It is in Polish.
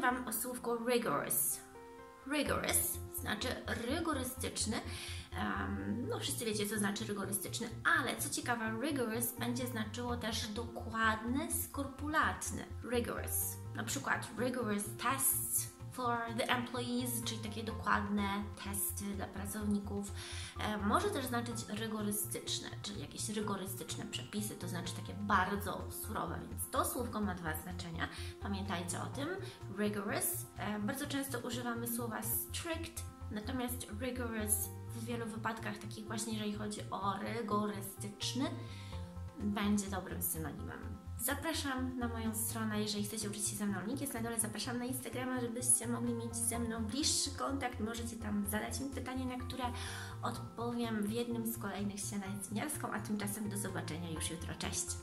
Wam o słówku rigorous. Rigorous znaczy rygorystyczny. Um, no wszyscy wiecie, co znaczy rygorystyczny, ale co ciekawe, rigorous będzie znaczyło też dokładny, skrupulatny. Rigorous. Na przykład rigorous tests for the employees, czyli takie dokładne testy dla pracowników. E, może też znaczyć rygorystyczne, czyli jakieś rygorystyczne przepisy, to znaczy bardzo surowe, więc to słówko ma dwa znaczenia. Pamiętajcie o tym. Rigorous. E, bardzo często używamy słowa strict, natomiast rigorous w wielu wypadkach, takich właśnie jeżeli chodzi o rygorystyczny, będzie dobrym synonimem. Zapraszam na moją stronę, jeżeli chcecie uczyć się ze mną. Link jest na dole. Zapraszam na Instagrama, żebyście mogli mieć ze mną bliższy kontakt. Możecie tam zadać mi pytanie, na które odpowiem w jednym z kolejnych śniadań z a tymczasem do zobaczenia już jutro. Cześć!